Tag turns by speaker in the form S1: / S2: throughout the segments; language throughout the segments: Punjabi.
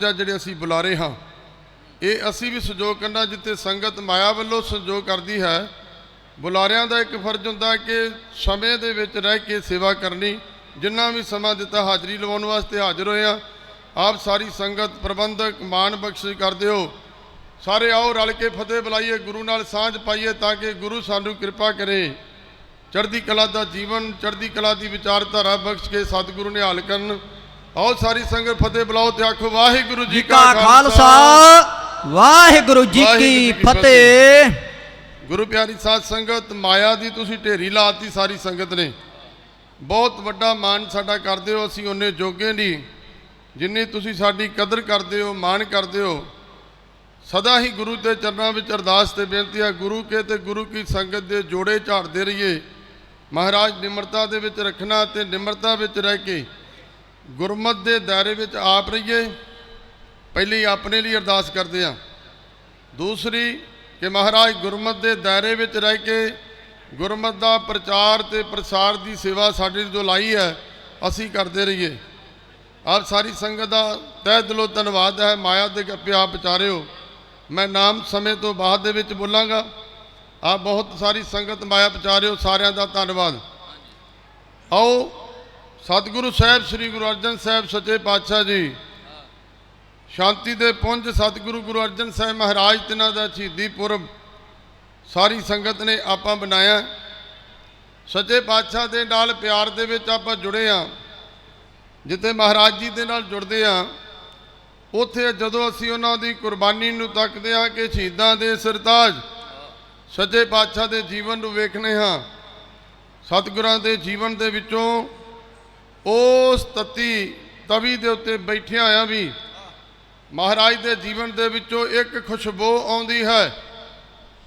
S1: ਜਾਂ ਜਿਹੜੇ ਅਸੀਂ ਬੁਲਾਰੇ ਹਾਂ, ਇਹ ਅਸੀਂ ਵੀ ਸਹਿਯੋਗ ਕਰਨਾ ਜਿੱਥੇ ਸੰਗਤ ਮਾਇਆ ਵੱਲੋਂ ਸਹਿਯੋਗ ਕਰਦੀ ਹੈ। ਬੁਲਾਰਿਆਂ ਦਾ ਇੱਕ ਫਰਜ਼ ਹੁੰਦਾ ਕਿ ਸਮੇਂ ਦੇ ਵਿੱਚ ਰਹਿ ਕੇ ਸੇਵਾ ਕਰਨੀ, ਜਿੰਨਾ ਵੀ ਸਮਾਂ ਦਿੱਤਾ ਹਾਜ਼ਰੀ ਲਵਾਉਣ ਵਾਸਤੇ ਹਾਜ਼ਰ ਹੋਏ ਆ ਆਪ ਸਾਰੀ ਸੰਗਤ, ਪ੍ਰਬੰਧਕ, ਮਾਣ ਬਖਸ਼ਿਸ਼ ਕਰਦੇ ਹੋ। ਸਾਰੇ ਆਓ ਰਲ ਕੇ ਫਤਿਹ ਬੁਲਾਈਏ, ਗੁਰੂ ਨਾਲ ਸਾਂਝ ਪਾਈਏ ਤਾਂ ਕਿ ਗੁਰੂ ਸਾਨੂੰ ਕਿਰਪਾ ਕਰੇ। ਚੜ੍ਹਦੀ ਕਲਾ ਦਾ ਜੀਵਨ, ਚੜ੍ਹਦੀ ਕਲਾ ਦੀ ਵਿਚਾਰਧਾਰਾ ਬਖਸ਼ ਕੇ ਸਤਿਗੁਰੂ ਨੇ ਹਾਲ ਕਰਨ। ਆਓ ਸਾਰੀ ਸੰਗਤ ਫਤਿਹ ਬੁਲਾਓ ਤੇ ਆਖੋ ਵਾਹਿਗੁਰੂ ਜੀ
S2: ਕਾ ਖਾਲਸਾ। ਵਾਹਿਗੁਰੂ ਜੀ ਕੀ ਫਤਿਹ।
S1: ਗੁਰੂ ਪਿਆਰੀ ਸਾਧ ਸੰਗਤ ਮਾਇਆ ਦੀ ਤੁਸੀਂ ਢੇਰੀ ਲਾਤੀ ਸਾਰੀ ਸੰਗਤ ਨੇ। ਬਹੁਤ ਵੱਡਾ ਮਾਣ ਸਾਡਾ ਕਰਦੇ ਹੋ ਅਸੀਂ ਉਹਨੇ ਜੋਗੇ ਨਹੀਂ। ਜਿੰਨੀ ਤੁਸੀਂ ਸਾਡੀ ਕਦਰ ਕਰਦੇ ਹੋ ਮਾਣ ਕਰਦੇ ਹੋ। ਸਦਾ ਹੀ ਗੁਰੂ ਦੇ ਚਰਨਾਂ ਵਿੱਚ ਅਰਦਾਸ ਤੇ ਬੇਨਤੀ ਹੈ ਗੁਰੂ ਕੇ ਤੇ ਗੁਰੂ ਕੀ ਸੰਗਤ ਦੇ ਜੋੜੇ ਝਾੜਦੇ ਰਹੀਏ। ਮਹਾਰਾਜ ਨਿਮਰਤਾ ਦੇ ਵਿੱਚ ਰੱਖਣਾ ਤੇ ਨਿਮਰਤਾ ਵਿੱਚ ਰਹਿ ਕੇ ਗੁਰਮਤ ਦੇ ਦਾਇਰੇ ਵਿੱਚ ਆਪ ਰਹੀਏ, ਪਹਿਲੀ ਆਪਣੇ ਲਈ ਅਰਦਾਸ ਕਰਦੇ ਹਾਂ। ਦੂਸਰੀ ਕਿ ਮਹਾਰਾਜ ਗੁਰਮਤ ਦੇ ਦਾਇਰੇ ਵਿੱਚ ਰਹਿ ਕੇ ਗੁਰਮਤ ਦਾ ਪ੍ਰਚਾਰ ਤੇ ਪ੍ਰਸਾਰ ਦੀ ਸੇਵਾ ਸਾਡੇ ਜੋ ਲਾਈ ਹੈ, ਅਸੀਂ ਕਰਦੇ ਰਹੀਏ। ਆਪ ਸਾਰੀ ਸੰਗਤ ਦਾ ਤਹਿ ਦਿਲੋਂ ਧੰਨਵਾਦ ਹੈ, ਮਾਇਆ ਦੇ ਗੱਪੇ ਆਪ ਵਿਚਾਰਿਓ। ਮੈਂ ਨਾਮ ਸਮੇਂ ਤੋਂ ਬਾਅਦ ਦੇ ਵਿੱਚ ਬੋਲਾਂਗਾ। ਆਪ ਬਹੁਤ ਸਾਰੀ ਸੰਗਤ ਮਾਇਆ ਵਿਚਾਰਿਓ, ਸਾਰਿਆਂ ਦਾ ਧੰਨਵਾਦ। ਆਓ ਸਤਿਗੁਰੂ ਸਾਹਿਬ, ਸ੍ਰੀ ਗੁਰੂ ਅਰਜਨ ਸਾਹਿਬ, ਸੱਚੇ ਪਾਤਸ਼ਾਹ ਜੀ। ਸ਼ਾਂਤੀ ਦੇ ਪੁੰਜ ਸਤਿਗੁਰੂ ਗੁਰੂ ਅਰਜਨ ਸਾਹਿਬ ਮਹਾਰਾਜ, ਤਿਨਾਂ ਦਾ ਸ਼ਹੀਦੀ ਪੁਰਬ ਸਾਰੀ ਸੰਗਤ ਨੇ ਆਪਾਂ ਬਣਾਇਆ ਸੱਚੇ ਪਾਤਸ਼ਾਹ ਦੇ ਨਾਲ ਪਿਆਰ ਦੇ ਵਿੱਚ ਆਪਾਂ ਜੁੜੇ ਆ ਜਿੱਥੇ ਮਹਾਰਾਜ ਜੀ ਦੇ ਨਾਲ ਜੁੜਦੇ ਆ ਉੱਥੇ ਜਦੋਂ ਅਸੀਂ ਉਹਨਾਂ ਦੀ ਕੁਰਬਾਨੀ ਨੂੰ ਤੱਕਦੇ ਆ ਕਿ ਸ਼ਹੀਦਾਂ ਦੇ ਸਰਤਾਜ ਸੱਚੇ ਪਾਤਸ਼ਾਹ ਦੇ ਜੀਵਨ ਨੂੰ ਵੇਖਨੇ ਹਾਂ, ਸਤਿਗੁਰਾਂ ਦੇ ਜੀਵਨ ਦੇ ਵਿੱਚੋਂ ਉਸ ਤਤੀ ਤਵੀ ਦੇ ਉੱਤੇ ਬੈਠਿਆ ਆ ਵੀ ਮਹਾਰਾਜ ਦੇ ਜੀਵਨ ਦੇ ਵਿੱਚੋਂ ਇੱਕ ਖੁਸ਼ਬੂ ਆਉਂਦੀ ਹੈ।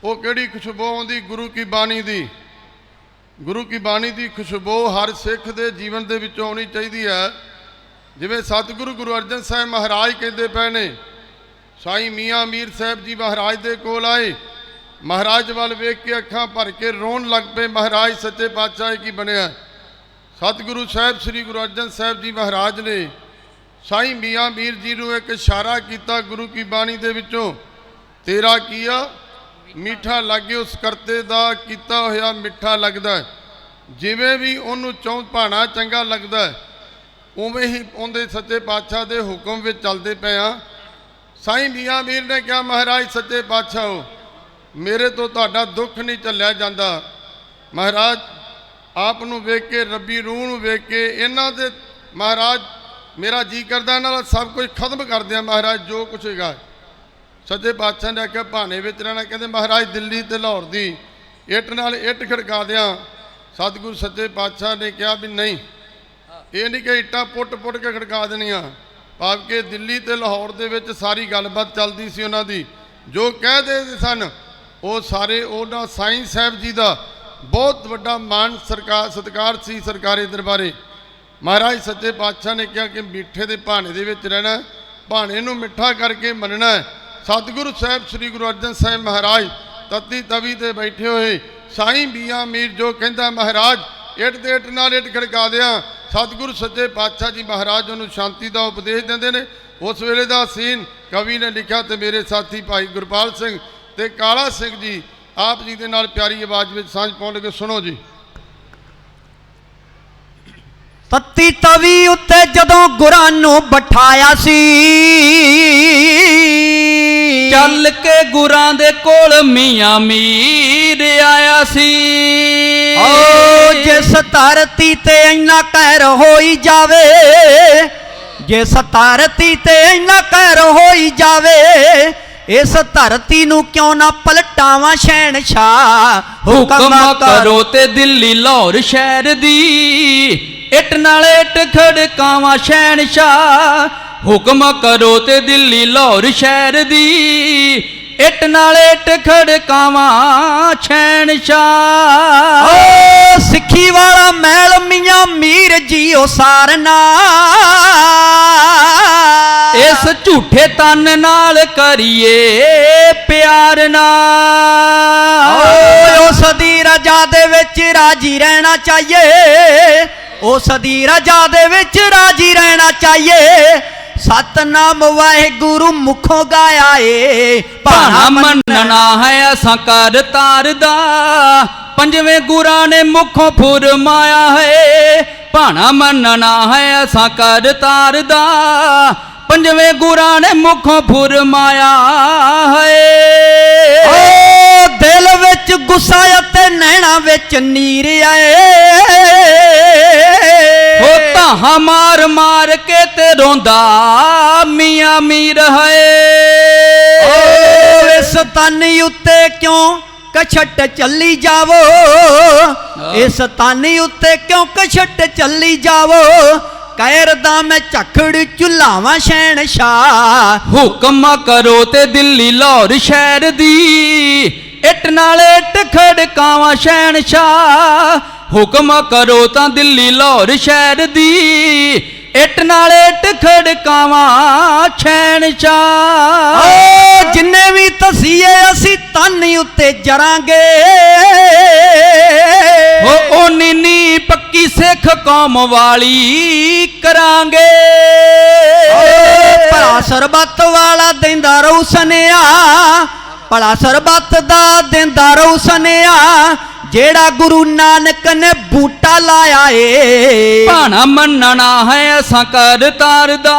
S1: ਉਹ ਕਿਹੜੀ ਖੁਸ਼ਬੂ ਆਉਂਦੀ? ਗੁਰੂ ਕੀ ਬਾਣੀ ਦੀ। ਗੁਰੂ ਕੀ ਬਾਣੀ ਦੀ ਖੁਸ਼ਬੂ ਹਰ ਸਿੱਖ ਦੇ ਜੀਵਨ ਦੇ ਵਿੱਚੋਂ ਆਉਣੀ ਚਾਹੀਦੀ ਹੈ। ਜਿਵੇਂ ਸਤਿਗੁਰੂ ਗੁਰੂ ਅਰਜਨ ਸਾਹਿਬ ਮਹਾਰਾਜ ਕਹਿੰਦੇ ਪਏ ਨੇ, ਸਾਈਂ ਮੀਆਂ ਮੀਰ ਸਾਹਿਬ ਜੀ ਮਹਾਰਾਜ ਦੇ ਕੋਲ ਆਏ। ਮਹਾਰਾਜ ਵੱਲ ਵੇਖ ਕੇ ਅੱਖਾਂ ਭਰ ਕੇ ਰੋਣ ਲੱਗ ਪਏ। ਮਹਾਰਾਜ ਸੱਚੇ ਪਾਤਸ਼ਾਹ ਕੀ ਬਣਿਆ? ਸਤਿਗੁਰੂ ਸਾਹਿਬ, ਸ੍ਰੀ ਗੁਰੂ ਅਰਜਨ ਸਾਹਿਬ ਜੀ ਮਹਾਰਾਜ ਨੇ ਸਾਈਂ ਮੀਆਂ ਮੀਰ ਜੀ ਨੂੰ ਇੱਕ ਇਸ਼ਾਰਾ ਕੀਤਾ ਗੁਰੂ ਕੀ ਬਾਣੀ ਦੇ ਵਿੱਚੋਂ, ਤੇਰਾ ਕੀਆ ਮਿੱਠਾ ਲੱਗੇ ਉਸ ਕਰਤੇ ਦਾ ਕੀਤਾ ਹੋਇਆ ਮਿੱਠਾ ਲੱਗਦਾ। ਜਿਵੇਂ ਵੀ ਉਹਨੂੰ ਚੌਂ ਭਾਣਾ ਚੰਗਾ ਲੱਗਦਾ, ਉਵੇਂ ਹੀ ਉਹਦੇ ਸੱਚੇ ਪਾਤਸ਼ਾਹ ਦੇ ਹੁਕਮ ਵਿੱਚ ਚੱਲਦੇ ਪਏ ਆ। ਸਾਈਂ ਮੀਆਂ ਮੀਰ ਨੇ ਕਿਹਾ, ਮਹਾਰਾਜ, ਸੱਚੇ ਪਾਤਸ਼ਾਹ ਹੋ ਮੇਰੇ ਤੋਂ ਤੁਹਾਡਾ ਦੁੱਖ ਨਹੀਂ ਝੱਲਿਆ ਜਾਂਦਾ। ਮਹਾਰਾਜ ਆਪ ਨੂੰ ਵੇਖ ਕੇ, ਰੱਬੀ ਰੂਹ ਨੂੰ ਵੇਖ ਕੇ, ਇਹਨਾਂ ਦੇ ਮਹਾਰਾਜ ਮੇਰਾ ਜੀ ਕਰਦਾ, ਇਹਨਾਂ ਦਾ ਸਭ ਕੁਝ ਖਤਮ ਕਰ ਦਿਆਂ ਮਹਾਰਾਜ, ਜੋ ਕੁਛ ਹੈਗਾ। ਸੱਚੇ ਪਾਤਸ਼ਾਹ ਨੇ ਆਖਿਆ, ਭਾਣੇ ਵਿੱਚ ਰਹਿਣਾ, ਕਹਿੰਦੇ ਮਹਾਰਾਜ ਦਿੱਲੀ ਤੇ ਲਾਹੌਰ ਦੀ ਇੱਟ ਨਾਲ ਇੱਟ ਖੜਕਾ ਦਿਆਂ। ਸਤਿਗੁਰੂ ਸੱਚੇ ਪਾਤਸ਼ਾਹ ਨੇ ਕਿਹਾ ਵੀ ਨਹੀਂ, ਇਹ ਨਹੀਂ ਕਿ ਇੱਟਾਂ ਪੁੱਟ-ਪੁੱਟ ਕੇ ਖੜਕਾ ਦੇਣੀਆਂ। ਭਾਵ ਕਿ ਦਿੱਲੀ ਤੇ ਲਾਹੌਰ ਦੇ ਵਿੱਚ ਸਾਰੀ ਗੱਲਬਾਤ ਚੱਲਦੀ ਸੀ ਉਹਨਾਂ ਦੀ। ਜੋ ਕਹਿ ਦੇ ਸਨ, ਉਹ ਸਾਰੇ ਉਹਨਾਂ ਸਾਈਂ ਸਾਹਿਬ ਜੀ ਦਾ ਬਹੁਤ ਵੱਡਾ ਮਾਣ ਸਰਕਾਰ ਸਤਿਕਾਰ ਸੀ ਸਰਕਾਰੀ ਦਰਬਾਰੇ। ਮਹਾਰਾਜ ਸੱਚੇ ਪਾਤਸ਼ਾਹ ਨੇ ਕਿਹਾ ਕਿ ਮਿੱਠੇ ਦੇ ਭਾਣੇ ਦੇ ਵਿੱਚ ਰਹਿਣਾ ਭਾਣੇ ਨੂੰ ਮਿੱਠਾ ਕਰਕੇ ਮੰਨਣਾ ਸਤਿਗੁਰੂ ਸਾਹਿਬ, ਸ੍ਰੀ ਗੁਰੂ ਅਰਜਨ ਸਾਹਿਬ ਮਹਾਰਾਜ ਤਤੀ ਤਵੀ ਤੇ ਬੈਠੇ ਹੋਏ, ਸਾਈਂ ਮੀਆਂ ਮੀਰ ਜੋ ਕਹਿੰਦਾ, ਮਹਾਰਾਜ, ਇੱਟ ਦੇ ਇੱਟ ਨਾਲ ਇੱਟ ਖੜਕਾ ਦਿਆਂ। ਸਤਿਗੁਰੂ ਸੱਚੇ ਪਾਤਸ਼ਾਹ ਜੀ ਮਹਾਰਾਜ ਉਹਨੂੰ ਸ਼ਾਂਤੀ ਦਾ ਉਪਦੇਸ਼ ਦਿੰਦੇ ਨੇ। ਉਸ ਵੇਲੇ ਦਾ ਸੀਨ ਕਵੀ ਨੇ ਲਿਖਿਆ ਤੇ ਮੇਰੇ ਸਾਥੀ ਭਾਈ ਗੁਰਪਾਲ ਸਿੰਘ ਤੇ ਕਾਲਾ ਸਿੰਘ ਜੀ ਆਪ ਜੀ ਦੇ ਨਾਲ ਪਿਆਰੀ ਆਵਾਜ਼ ਵਿੱਚ ਸਾਂਝ ਪਾਉਣ ਲੱਗੇ ਸੁਣੋ ਜੀ।
S2: ਤੱਤੀ ਤਵੀ ਉੱਤੇ ਜਦੋਂ ਗੁਰਾਂ ਨੂੰ ਬਿਠਾਇਆ ਸੀ
S3: ਚੱਲ ਕੇ ਗੁਰਾਂ ਦੇ ਕੋਲ ਮੀਆਂ ਮੀਰ ਆਇਆ ਸੀ।
S2: ਓ ਜਿਸ ਧਰਤੀ ਤੇ ਇੰਨਾ ਕਹਿਰ ਹੋਈ ਜਾਵੇ ਜਿਸ ਧਰਤੀ ਤੇ ਇੰਨਾ ਕਹਿਰ ਹੋਈ ਜਾਵੇ ਇਸ ਧਰਤੀ ਨੂੰ ਕਿਉਂ ਨਾ ਪਲਟਾਵਾਂ ਸ਼ੈਣ ਸ਼ਹਿਨਸ਼ਾ
S3: ਹੁਕਮ ਕਰੋ ਤੇ ਦਿੱਲੀ ਲਾਹੌਰ ਸ਼ਹਿਰ ਦੀ। ਇਟ ਨਾਲ ਇਟ ਖੜਕਾਵਾਂ ਸ਼ੈਣ ਸ਼ਹਿਨਸ਼ਾ ਹੁਕਮ ਕਰੋ ਤੇ ਦਿੱਲੀ ਲਾਹੌਰ ਸ਼ਹਿਰ ਦੀ। ਇੱਟ ਨਾਲ ਇੱਟ ਖੜਕਾਵਾਂ ਸ਼ਹਿਨशाह
S2: ਓ ਸਿੱਖੀ ਵਾਲਾ ਮੈਲ ਮੀਆਂ ਮੀਰ ਜੀਓ ਸਾਰਨਾ
S3: ਇਸ ਝੂਠੇ ਤਨ ਨਾਲ ਕਰੀਏ ਪਿਆਰ ਨਾਲ
S2: ਓਏ ਉਸ ਦੀ ਰਜਾ ਦੇ ਵਿੱਚ ਰਾਜੀ ਰਹਿਣਾ ਚਾਹੀਏ। ਉਸ ਦੀ ਰਜਾ ਦੇ ਵਿੱਚ ਰਾਜੀ ਰਹਿਣਾ ਚਾਹੀਏ। ਸਤਨਾਮ ਵਾਹਿਗੁਰੂ ਮੁਖੋਂ ਗਾਇਆ ਏ
S3: ਭਾਣਾ ਮੰਨਣਾ ਹੈ ਅਸਾਂ ਕਰ ਤਾਰਦਾ। ਪੰਜਵੇਂ ਗੁਰਾਂ ਨੇ ਮੁਖੋਂ ਫੁਰਮਾਇਆ ਹੈ। ਭਾਣਾ ਮੰਨਣਾ ਹੈ ਅਸਾਂ ਕਰ ਤਾਰਦਾ। ਪੰਜਵੇਂ ਗੁਰਾਂ ਨੇ ਮੁਖੋਂ ਫੁਰਮਾਇਆ ਹੈ।
S2: ਓ ਦਿਲ ਵਿੱਚ ਗੁੱਸਾ ਅਤੇ ਨੈਣਾ ਵਿੱਚ ਨੀਰ ਆਏ।
S3: ਹੋ ਤਾਹਾਂ ਮਾਰ ਮਾਰ ਕੇ ਤੇ ਰੋਂਦਾ ਮੀਆਂ ਮੀਰ ਹੈ
S2: ਓ ਇਸ ਤਨ ਉੱਤੇ ਕਿਉਂ ਕਛਟ ਚੱਲੀ ਜਾਵੋ? ਇਸ ਤਨ ਉੱਤੇ ਕਿਉਂ ਕਛਟ ਚੱਲੀ ਜਾਵੋ? ਕਹਿਰ ਦਾ ਮੈਂ ਝਖੜ ਚੁਲਾਵਾਂ ਸ਼ੈਣ ਸ਼ਾਹ।
S3: ਹੁਕਮ ਕਰੋ ਤੇ ਦਿੱਲੀ ਲਾਹੌਰ ਸ਼ਹਿਰ ਦੀ ਇੱਟ ਨਾਲ ਇੱਟ ਖੜਕਾਵਾਂ ਸ਼ਹਿਨशाह ਹੁਕਮ ਕਰੋ ਤਾਂ ਦਿੱਲੀ ਲਾਹੌਰ ਸ਼ਹਿਰ ਦੀ। ਇੱਟ ਨਾਲ ਇੱਟ ਖੜਕਾਵਾਂ ਸ਼ਹਿਨशाह
S2: ਓ ਜਿੰਨੇ ਵੀ ਤਸੀਏ ਅਸੀਂ ਤਨ ਉੱਤੇ ਜਰਾਂਗੇ।
S3: ਹੋ ਉਹ ਨੀਨੀ ਪੱਕੀ ਸਿੱਖ ਕੌਮ ਵਾਲੀ ਕਰਾਂਗੇ।
S2: ਭਲਾ ਸਰਬੱਤ ਵਾਲਾ ਦਿੰਦਾ ਰਹੂ ਸਨਿਆ ਭਲਾ ਸਰਬੱਤ ਦਾ ਦਿੰਦਾ ਰਹੂ ਸਨਿਆ ਜਿਹੜਾ ਗੁਰੂ ਨਾਨਕ ਨੇ ਬੂਟਾ ਲਾਇਆ ਏ।
S3: ਭਾਣਾ ਮੰਨਣਾ ਹੈ ਅਸਾਂ ਕਰ ਤਾਰਦਾ।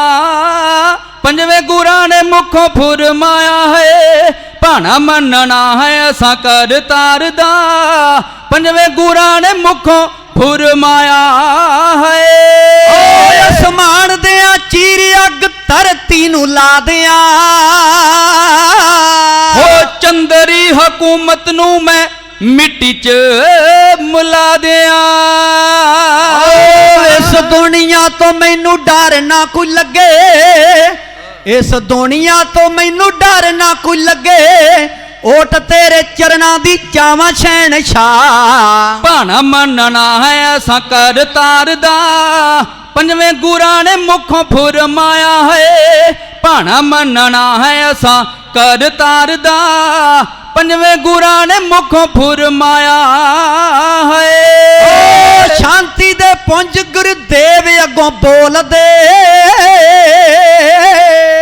S3: ਪੰਜਵੇਂ ਗੁਰਾਂ ਨੇ ਮੁਖੋਂ ਫੁਰਮਾਇਆ ਹੈ। ਭਾਣਾ ਮੰਨਣਾ ਹੈ ਅਸਾਂ ਕਰ ਤਾਰਦਾ। ਪੰਜਵੇਂ ਗੁਰਾਂ ਨੇ ਮੁਖੋਂ ਫੁਰਮਾਇਆ
S2: ਓਏ
S3: ਹੈ।
S2: ਅਸਮਾਨ ਦੇ ਆ ਚੀਰ ਅੱਗ ਧਰਤੀ ਨੂੰ ਲਾ ਦਿਆਂ।
S3: ਹੋ ਚੰਦਰੀ ਹਕੂਮਤ ਨੂੰ ਮੈਂ ਮਿੱਟੀ 'ਚ ਮੁਲਾ ਦਿਆਂ।
S2: ਇਸ ਦੁਨੀਆ ਤੋਂ ਮੈਨੂੰ ਡਰ ਨਾ ਕੋਈ ਲੱਗੇ। ਇਸ ਦੁਨੀਆ ਤੋਂ ਮੈਨੂੰ ਡਰ ਨਾ ਕੋਈ ਲੱਗੇ। ਓਟ ਤੇਰੇ ਚਰਨਾਂ ਦੀ ਚਾਵਾਂ ਸ਼ੈਣ ਸ਼ਾਹ
S3: ਭਾਣਾ ਮੰਨਣਾ ਹੈ ਅਸਾਂ ਕਰ ਤਾਰਦਾ। ਪੰਜਵੇਂ ਗੁਰਾਂ ਨੇ ਮੁਖੋਂ ਫੁਰਮਾਇਆ ਹੈ। ਭਾਣਾ ਮੰਨਣਾ ਹੈ ਅਸਾਂ ਕਰ ਤਾਰਦਾ। ਪੰਜਵੇਂ ਗੁਰਾਂ ਨੇ ਮੁਖੋਂ ਫੁਰਮਾਇਆ ਹੈ।
S2: ਸ਼ਾਂਤੀ ਦੇ ਪੁੰਜ ਗੁਰਦੇਵ ਅੱਗੋਂ ਬੋਲਦੇ।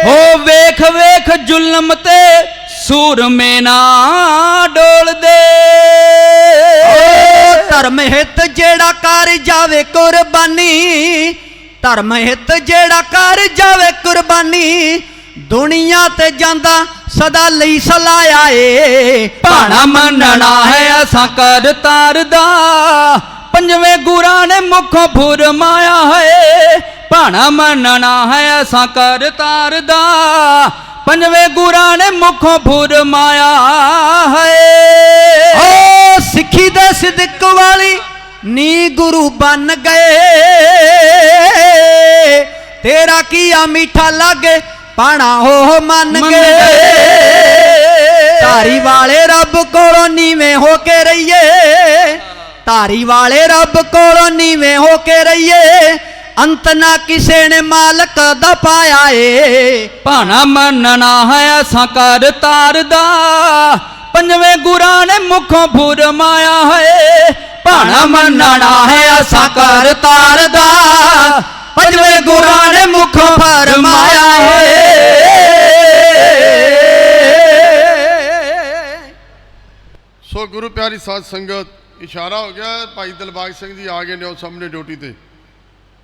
S3: ਹੋ ਵੇਖ ਵੇਖ ਜ਼ੁਲਮ ਤੇ ਸੂਰਮੇ ਨਾ ਡੋਲਦੇ।
S2: ਧਰਮ ਹਿੱਤ ਜਿਹੜਾ ਕਰ ਜਾਵੇ ਕੁਰਬਾਨੀ, ਧਰਮ ਹਿੱਤ ਜਿਹੜਾ ਕਰ ਜਾਵੇ ਕੁਰਬਾਨੀ, ਦੁਨੀਆ ਤੇ ਜਾਂਦਾ ਸਦਾ ਲਈ ਸਲਾਇਆ ਏ
S3: ਭਾਣਾ ਮੰਨਣਾ ਹੈ ਅਸਾਂ ਕਰ ਤਾਰਦਾ। ਪੰਜਵੇਂ ਗੁਰਾਂ ਨੇ ਮੁਖੋਂ ਫੁਰਮਾਇਆ ਹੈ। ਭਾਣਾ ਮੰਨਣਾ ਹੈ ਅਸਾਂ ਕਰ ਤਾਰਦਾ। ਪੰਜਵੇਂ ਗੁਰਾਂ ਨੇ ਮੁਖੋਂ ਫੁਰਮਾਇਆ ਹੈ।
S2: ਓ ਸਿੱਖੀ ਦੇ ਸਿਦਕ ਵਾਲੀ, ਨੀ ਗੁਰੂ ਬਨ ਗਏ। ਤੇਰਾ ਕੀਆ ਮਿੱਠਾ ਲਾਗੇ? ਪਾਣਾ ਹੋ ਮੰਨ ਗਏ। ਧਾਰੀ ਵਾਲੇ ਰੱਬ ਕੋਲੋਂ ਨੀਵੇਂ ਹੋ ਕੇ ਰਹੀਏ। ਧਾਰੀ ਵਾਲੇ ਰੱਬ ਕੋਲੋਂ ਨੀਵੇਂ ਹੋ ਕੇ ਰਹੀਏ। ਅੰਤ ਨਾ ਕਿਸੇ ਨੇ ਮਾਲਕ ਦਾ ਪਾਇਆ ਏ।
S3: ਭਾਣਾ ਮੰਨਣਾ ਹੈ ਅਸਾਂ ਕਰ ਤਾਰਦਾ ਪੰਜਵੇਂ ਗੁਰਾਂ ਨੇ ਮੁਖੋਂ ਫੁਰਮਾਇਆ ਹੈ ਭਾਣਾ ਮੰਨਣਾ ਹੈ ਅਸਾਂ ਕਰ ਤਾਰਦਾ ਪੰਜਵੇਂ ਗੁਰਾਂ ਨੇ ਮੁਖੋਂ ਫਰਮਾਇਆ
S1: ਸੋ ਗੁਰੂ ਪਿਆਰੀ ਸਾਧ ਸੰਗਤ, ਇਸ਼ਾਰਾ ਹੋ ਗਿਆ, ਭਾਈ ਦਿਲਬਾਗ ਸਿੰਘ ਜੀ ਆ ਗਏ ਨੇ ਉਹ ਸਾਹਮਣੇ ਡਿਊਟੀ ਤੇ।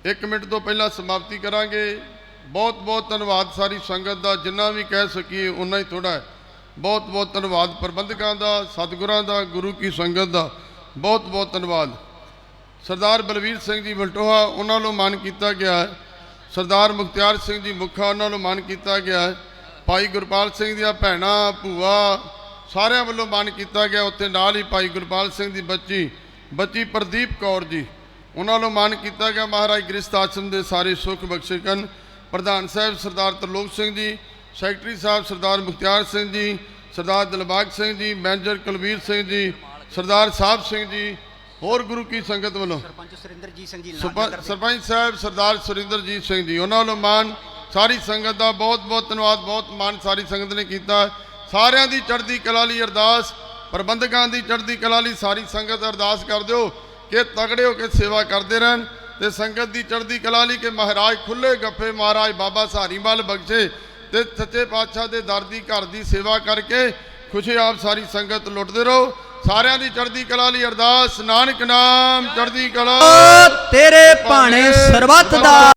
S1: 1 ਮਿੰਟ ਤੋਂ ਪਹਿਲਾਂ ਸਮਾਪਤੀ ਕਰਾਂਗੇ। ਬਹੁਤ ਬਹੁਤ ਧੰਨਵਾਦ ਸਾਰੀ ਸੰਗਤ ਦਾ, ਜਿੰਨਾ ਵੀ ਕਹਿ ਸਕੀਏ ਉਨਾ ਹੀ ਥੋੜਾ ਹੈ। ਬਹੁਤ ਬਹੁਤ ਧੰਨਵਾਦ ਪ੍ਰਬੰਧਕਾਂ ਦਾ, ਸਤਿਗੁਰਾਂ ਦਾ, ਗੁਰੂ ਕੀ ਸੰਗਤ ਦਾ। ਬਹੁਤ ਬਹੁਤ ਧੰਨਵਾਦ। ਸਰਦਾਰ ਬਲਵੀਰ ਸਿੰਘ ਜੀ ਬਲਟੋਹਾ ਉਹਨਾਂ ਨੂੰ ਮਾਨ ਕੀਤਾ ਗਿਆ ਹੈ। ਸਰਦਾਰ ਮੁਖਤਿਆਰ ਸਿੰਘ ਜੀ ਮੁੱਖਾ, ਉਹਨਾਂ ਨੂੰ ਮਾਨ ਕੀਤਾ ਗਿਆ ਹੈ। ਭਾਈ ਗੁਰਪਾਲ ਸਿੰਘ ਦੀਆਂ ਭੈਣਾਂ, ਭੂਆ ਸਾਰਿਆਂ ਵੱਲੋਂ ਮਾਨ ਕੀਤਾ ਗਿਆ। ਉੱਥੇ ਨਾਲ ਹੀ ਭਾਈ ਗੁਰਪਾਲ ਸਿੰਘ ਦੀ ਬੱਚੀ ਬੱਚੀ ਪ੍ਰਦੀਪ ਕੌਰ ਜੀ ਉਹਨਾਂ ਨੂੰ ਮਾਨ ਕੀਤਾ ਗਿਆ। ਮਹਾਰਾਜ ਗ੍ਰਿਸ਼ਤ ਆਸ਼ਰਮ ਦੇ ਸਾਰੇ ਸੁਖ ਬਖਸ਼ੇ ਕਰਨ। ਪ੍ਰਧਾਨ ਸਾਹਿਬ ਸਰਦਾਰ ਤਰਲੋਕ ਸਿੰਘ ਜੀ ਸੈਕਟਰੀ ਸਾਹਿਬ ਸਰਦਾਰ ਮੁਖਤਿਆਰ ਸਿੰਘ ਜੀ ਸਰਦਾਰ ਦਿਲਬਾਗ ਸਿੰਘ ਜੀ ਮੈਨੇਜਰ ਕੁਲਵੀਰ ਸਿੰਘ ਜੀ ਸਰਦਾਰ ਸਾਹਿਬ ਸਿੰਘ ਜੀ ਹੋਰ ਗੁਰੂ ਕੀ ਸੰਗਤ ਵੱਲੋਂ।
S2: ਸਰਪੰਚ ਸੁਰਿੰਦਰਜੀਤ ਸਿੰਘ ਜੀ
S1: ਸਰਪ- ਸਰਪੰਚ ਸਾਹਿਬ ਸਰਦਾਰ ਸੁਰਿੰਦਰਜੀਤ ਸਿੰਘ ਜੀ ਉਹਨਾਂ ਨੂੰ ਮਾਨ ਸਾਰੀ ਸੰਗਤ ਦਾ ਬਹੁਤ ਬਹੁਤ ਧੰਨਵਾਦ ਬਹੁਤ ਮਾਨ ਸਾਰੀ ਸੰਗਤ ਨੇ ਕੀਤਾ। ਸਾਰਿਆਂ ਦੀ ਚੜ੍ਹਦੀ ਕਲਾ ਲਈ ਅਰਦਾਸ ਪ੍ਰਬੰਧਕਾਂ ਦੀ ਚੜ੍ਹਦੀ ਕਲਾ ਲਈ ਸਾਰੀ ਸੰਗਤ ਅਰਦਾਸ ਕਰ ਦਿਓ ਕਿ ਤਗੜੇ ਹੋ ਕੇ ਸੇਵਾ ਕਰਦੇ ਰਹਿਣ ਤੇ ਸੰਗਤ ਦੀ ਚੜ੍ਹਦੀ ਕਲਾ ਲਈ ਕਿ ਮਹਾਰਾਜ ਖੁੱਲੇ ਗੱਫੇ ਮਹਾਰਾਜ ਬਾਬਾ ਸਹਾਰੀਮਲ ਬਖਸ਼ੇ ਤੇ ਸੱਚੇ ਪਾਤਸ਼ਾਹ ਦੇ ਦਰ ਦੀ ਘਰ ਦੀ ਸੇਵਾ ਕਰਕੇ ਖੁਸ਼ੀ ਆਪ ਸਾਰੀ ਸੰਗਤ ਲੁੱਟਦੇ ਰਹੋ। ਸਾਰਿਆਂ ਦੀ ਚੜ੍ਹਦੀ ਕਲਾ ਲਈ ਅਰਦਾਸ ਨਾਨਕ ਨਾਮ ਚੜ੍ਹਦੀ ਕਲਾ।
S2: ਤੇਰੇ ਭਾਣੇ ਸਰਬੱਤ ਦਾ।